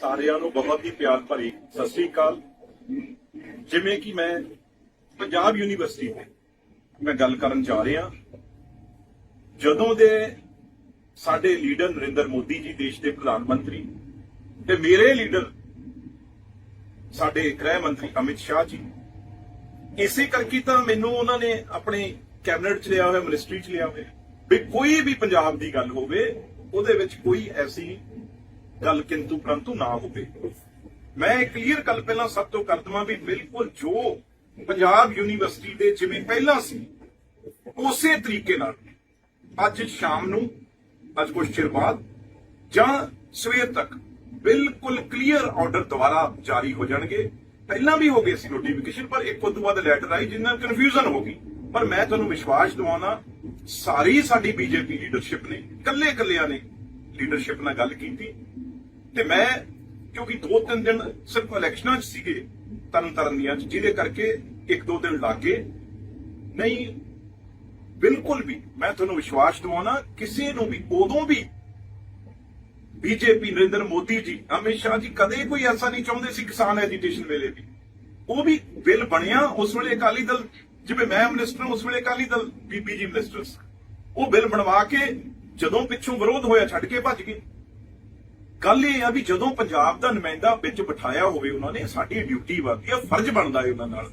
ਸਾਰਿਆਂ ਨੂੰ ਬਹੁਤ ਹੀ ਪਿਆਰ ਭਰੀ ਸਤਿ ਸ੍ਰੀ ਅਕਾਲ। ਜਿਵੇਂ ਕਿ ਮੈਂ ਪੰਜਾਬ ਯੂਨੀਵਰਸਿਟੀ ਤੇ ਮੈਂ ਗੱਲ ਕਰਨ ਜਾ ਰਿਹਾ, ਜਦੋਂ ਦੇ ਸਾਡੇ ਲੀਡਰ ਨਰਿੰਦਰ ਮੋਦੀ ਜੀ ਦੇਸ਼ ਦੇ ਪ੍ਰਧਾਨ ਮੰਤਰੀ ਤੇ ਮੇਰੇ ਲੀਡਰ ਸਾਡੇ ਗ੍ਰਹਿ ਮੰਤਰੀ ਅਮਿਤ ਸ਼ਾਹ ਜੀ, ਇਸੇ ਕਰਕੇ ਤਾਂ ਮੈਨੂੰ ਉਹਨਾਂ ਨੇ ਆਪਣੇ ਕੈਬਨਿਟ 'ਚ ਲਿਆ ਹੋਇਆ, ਮਿਨਿਸਟਰੀ 'ਚ ਲਿਆ ਹੋਇਆ, ਵੀ ਕੋਈ ਵੀ ਪੰਜਾਬ ਦੀ ਗੱਲ ਹੋਵੇ, ਉਹਦੇ ਵਿੱਚ ਕੋਈ ਐਸੀ ਗੱਲ ਕਿੰਤੂ ਪਰੰਤੂ ਨਾ ਹੋਵੇ। ਮੈਂ ਕਲੀਅਰ ਗੱਲ ਪਹਿਲਾਂ ਸਭ ਤੋਂ ਕਰ ਦਵਾਂ ਵੀ ਬਿਲਕੁਲ ਜੋ ਪੰਜਾਬ ਯੂਨੀਵਰਸਿਟੀ ਦੇ ਜਿਵੇਂ ਪਹਿਲਾਂ ਸੀ, ਉਸੇ ਤਰੀਕੇ ਨਾਲ ਅੱਜ ਸ਼ਾਮ ਨੂੰ, ਅੱਜ ਕੁਝ ਚਿਰ ਬਾਅਦ ਜਾਂ ਸਵੇਰ ਤੱਕ ਬਿਲਕੁਲ ਕਲੀਅਰ ਆਰਡਰ ਦੁਬਾਰਾ ਜਾਰੀ ਹੋ ਜਾਣਗੇ। ਪਹਿਲਾਂ ਵੀ ਹੋ ਗਏ ਸੀ ਨੋਟੀਫਿਕੇਸ਼ਨ ਪਰ ਇੱਕ ਤੋਂ ਬਾਅਦ ਲੈਟਰ ਆਈ ਜਿੰਨਾਂ ਕਨਫਿਊਜ਼ਨ ਹੋ ਗਈ। ਪਰ ਮੈਂ ਤੁਹਾਨੂੰ ਵਿਸ਼ਵਾਸ ਦਿਵਾਉਣਾ, ਸਾਰੀ ਸਾਡੀ ਬੀਜੇਪੀ ਲੀਡਰਸ਼ਿਪ ਨੇ ਕੱਲੇ ਕੱਲਿਆਂ ਨੇ ਲੀਡਰਸ਼ਿਪ ਨਾਲ ਗੱਲ ਕੀਤੀ। ਤੇ ਮੈਂ ਕਿਉਂਕਿ ਦੋ ਤਿੰਨ ਦਿਨ ਸਿਰਫ ਇਲੈਕਸ਼ਨਾਂ 'ਚ ਸੀਗੇ ਤਰਨ ਤਰਨ ਦੀਆਂ ਜਿਹਦੇ ਕਰਕੇ ਇੱਕ ਦੋ ਦਿਨ ਲੱਗੇ ਨਹੀਂ, ਬਿਲਕੁਲ ਵੀ ਮੈਂ ਤੁਹਾਨੂੰ ਵਿਸ਼ਵਾਸ ਦਿਵਾਉਣਾ, ਕਿਸੇ ਨੂੰ ਵੀ, ਉਦੋਂ ਵੀ ਬੀਜੇਪੀ ਨਰਿੰਦਰ ਮੋਦੀ ਜੀ ਅਮਿਤ ਸ਼ਾਹ ਜੀ ਕਦੇ ਕੋਈ ਐਸਾ ਨਹੀਂ ਚਾਹੁੰਦੇ ਸੀ ਕਿਸਾਨ ਐਜੀਟੇਸ਼ਨ ਵੇਲੇ ਵੀ। ਉਹ ਵੀ ਬਿੱਲ ਬਣਿਆ ਉਸ ਵੇਲੇ ਅਕਾਲੀ ਦਲ, ਜਿਵੇਂ ਮੈਂ ਮਿਨਿਸਟਰ ਉਸ ਵੇਲੇ ਅਕਾਲੀ ਦਲ, ਬੀਬੀ ਜੀ ਮਿਨਿਸਟਰ ਉਹ ਬਿੱਲ ਬਣਵਾ ਕੇ ਜਦੋਂ ਪਿੱਛੋਂ ਵਿਰੋਧ ਹੋਇਆ, ਛੱਡ ਕੇ ਭੱਜ ਗਏ। ਗੱਲ ਇਹ ਆ ਵੀ ਜਦੋਂ ਪੰਜਾਬ ਦਾ ਨੁਮਾਇੰਦਾ ਵਿੱਚ ਬਿਠਾਇਆ ਹੋਵੇ ਉਹਨਾਂ ਨੇ, ਸਾਡੀ ਡਿਊਟੀ ਬਣਦੀ ਆ ਫਰਜ਼ ਬਣਦਾ ਹੈ ਉਹਨਾਂ ਨਾਲ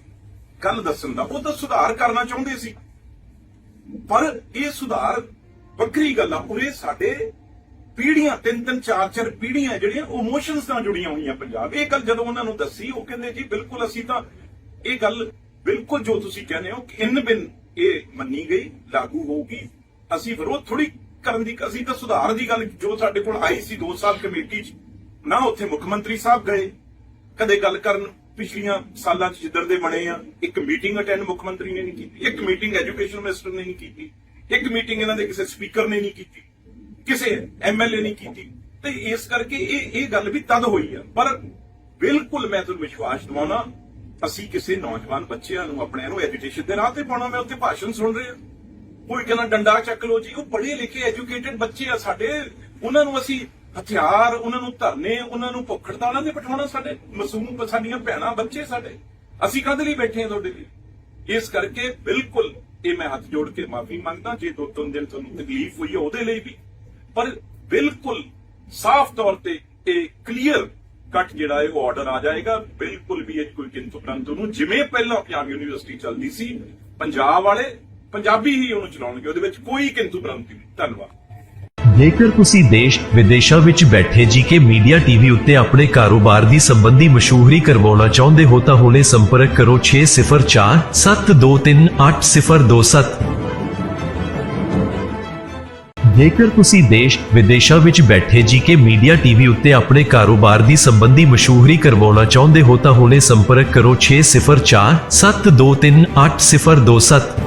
ਗੱਲ ਦੱਸਣ ਦਾ। ਉਹ ਤਾਂ ਸੁਧਾਰ ਕਰਨਾ ਚਾਹੁੰਦੇ ਸੀ। ਪਰ ਇਹ ਸੁਧਾਰ ਵੱਖਰੀ ਗੱਲ ਆ। ਉਰੇ ਸਾਡੇ ਪੀੜੀਆਂ ਤਿੰਨ ਤਿੰਨ, ਚਾਰ ਚਾਰ ਪੀੜੀਆਂ ਜਿਹੜੀਆਂ ਇਮੋਸ਼ਨਸ ਨਾਲ ਜੁੜੀਆਂ ਹੋਈਆਂ ਪੰਜਾਬ। ਇਹ ਗੱਲ ਜਦੋਂ ਉਹਨਾਂ ਨੂੰ ਦੱਸੀ, ਉਹ ਕਹਿੰਦੇ, ਜੀ, ਬਿਲਕੁਲ ਅਸੀਂ ਤਾਂ ਇਹ ਗੱਲ ਬਿਲਕੁਲ ਜੋ ਤੁਸੀਂ ਕਹਿੰਦੇ ਹੋ, ਕਿ ਇਨ ਬਿਨ ਇਹ ਮੰਨੀ ਗਈ, ਲਾਗੂ ਹੋਊਗੀ। ਅਸੀਂ ਵਿਰੋਧ ਥੋੜੀ ਕਰਨ ਦੀ ਅਸੀਂ ਤਾਂ ਸੁਧਾਰ ਦੀ ਗੱਲ ਜੋ ਸਾਡੇ ਕੋਲ ਆਈ ਸੀ 2 ਸਾਲ ਕਮੇਟੀ 'ਚ, ਨਾ ਉੱਥੇ ਮੁੱਖ ਮੰਤਰੀ ਸਾਹਿਬ ਗਏ। ਕਦੇ ਗੱਲ ਕਰਨ ਪਿਛਲੀਆਂ ਸਾਲਾਂ 'ਚ ਜਿੱਧਰ ਦੇ ਬਣੇ ਆ, ਇੱਕ ਮੀਟਿੰਗ ਅਟੈਂਡ ਮੁੱਖ ਮੰਤਰੀ ਨੇ ਨਹੀਂ ਕੀਤੀ, ਇੱਕ ਮੀਟਿੰਗ ਐਜੂਕੇਸ਼ਨ ਮਿਨਿਸਟਰ ਨੇ ਨਹੀਂ ਕੀਤੀ, ਇੱਕ ਮੀਟਿੰਗ ਇਹਨਾਂ ਦੇ ਕਿਸੇ ਸਪੀਕਰ ਨੇ ਨਹੀਂ ਕੀਤੀ, ਕਿਸੇ ਐਮਐਲਏ ਨਹੀਂ ਕੀਤੀ। ਤੇ ਇਸ ਕਰਕੇ ਇਹ ਇਹ ਗੱਲ ਵੀ ਤਦ ਹੋਈ ਆ। ਪਰ ਬਿਲਕੁਲ ਮੈਂ ਤੁਹਾਨੂੰ ਵਿਸ਼ਵਾਸ ਦਿਵਾਉਣਾ, ਅਸੀਂ ਕਿਸੇ ਨੌਜਵਾਨ ਬੱਚਿਆਂ ਨੂੰ ਆਪਣੇ ਨੂੰ ਐਜੂਕੇਸ਼ਨ ਦੇ ਰਾਹ ਤੇ ਪਾਉਣਾ, ਮੈਂ ਉੱਥੇ ਭਾਸ਼ਣ ਸੁਣ ਰਿਹਾ। ਕੋਈ ਕਹਿੰਦਾ ਡੰਡਾ ਚੱਕ ਲਓ ਜੀ, ਉਹ ਪੜ੍ਹੇ ਲਿਖੇ ਐਜੂਕੇਟਿਡ ਬੱਚੇ ਆ ਸਾਡੇ। ਉਹਨਾਂ ਨੂੰ ਅਸੀਂ ਹਥਿਆਰ, ਉਹਨਾਂ ਨੂੰ ਧਰਨੇ, ਉਹਨਾਂ ਨੂੰ ਭੁੱਖ ਤੇ ਬਿਠਾਉਣਾ ਸਾਡੇ, ਮਾਸੂਮ ਸਾਡੀਆਂ ਭੈਣਾਂ, ਬੱਚੇ ਸਾਡੇ। ਅਸੀਂ ਕਾਹਦੇ ਲਈ ਬੈਠੇ ਆ ਤੁਹਾਡੇ ਲਈ? ਇਸ ਕਰਕੇ ਬਿਲਕੁਲ ਇਹ ਮੈਂ ਹੱਥ ਜੋੜ ਕੇ ਮਾਫੀ ਮੰਗਦਾ, ਜੇ ਦੋ ਤਿੰਨ ਦਿਨ ਤੁਹਾਨੂੰ ਤਕਲੀਫ ਹੋਈ ਉਹਦੇ ਲਈ ਵੀ। ਪਰ ਬਿਲਕੁਲ ਸਾਫ਼ ਤੌਰ ਤੇ ਇਹ ਕਲੀਅਰ ਕੱਟ ਜਿਹੜਾ ਹੈ, ਉਹ ਆਰਡਰ ਆ ਜਾਏਗਾ। ਬਿਲਕੁਲ ਵੀ ਇਹ ਕੋਈ ਕਿੰਤੂ ਪ੍ਰੰਤੂ ਨੂੰ, ਜਿਵੇਂ ਪਹਿਲਾਂ ਪੰਜਾਬ ਯੂਨੀਵਰਸਿਟੀ ਚੱਲਦੀ ਸੀ, ਪੰਜਾਬ ਵਾਲੇ ਪੰਜਾਬੀ ਹੀ ਉਹਨੂੰ ਚਲਾਉਣਗੇ, ਉਹਦੇ ਵਿੱਚ ਕੋਈ ਕਿੰਤੂ ਪ੍ਰੰਤੂ ਨਹੀਂ। ਧੰਨਵਾਦ। ਜੇਕਰ ਤੁਸੀਂ ਦੇਸ਼ ਵਿਦੇਸ਼ਾਂ ਵਿੱਚ ਬੈਠੇ ਜੀਕੇ ਮੀਡੀਆ ਟੀਵੀ ਉੱਤੇ ਆਪਣੇ ਕਾਰੋਬਾਰ ਦੀ ਸੰਬੰਧੀ ਮਸ਼ਹੂਰੀ ਕਰਵਾਉਣਾ ਚਾਹੁੰਦੇ ਹੋ ਤਾਂ ਹੁਣੇ ਸੰਪਰਕ ਕਰੋ 604 723 8027 ਜੇਕਰ ਤੁਸੀਂ ਦੇਸ਼ ਵਿਦੇਸ਼ਾਂ ਵਿੱਚ ਬੈਠੇ ਜੀਕੇ ਮੀਡੀਆ ਟੀਵੀ ਉੱਤੇ ਆਪਣੇ ਕਾਰੋਬਾਰ ਦੀ ਸੰਬੰਧੀ ਮਸ਼ਹੂਰੀ ਕਰਵਾਉਣਾ ਚਾਹੁੰਦੇ ਹੋ ਤਾਂ ਹੁਣੇ ਸੰਪਰਕ ਕਰੋ 604 723 8027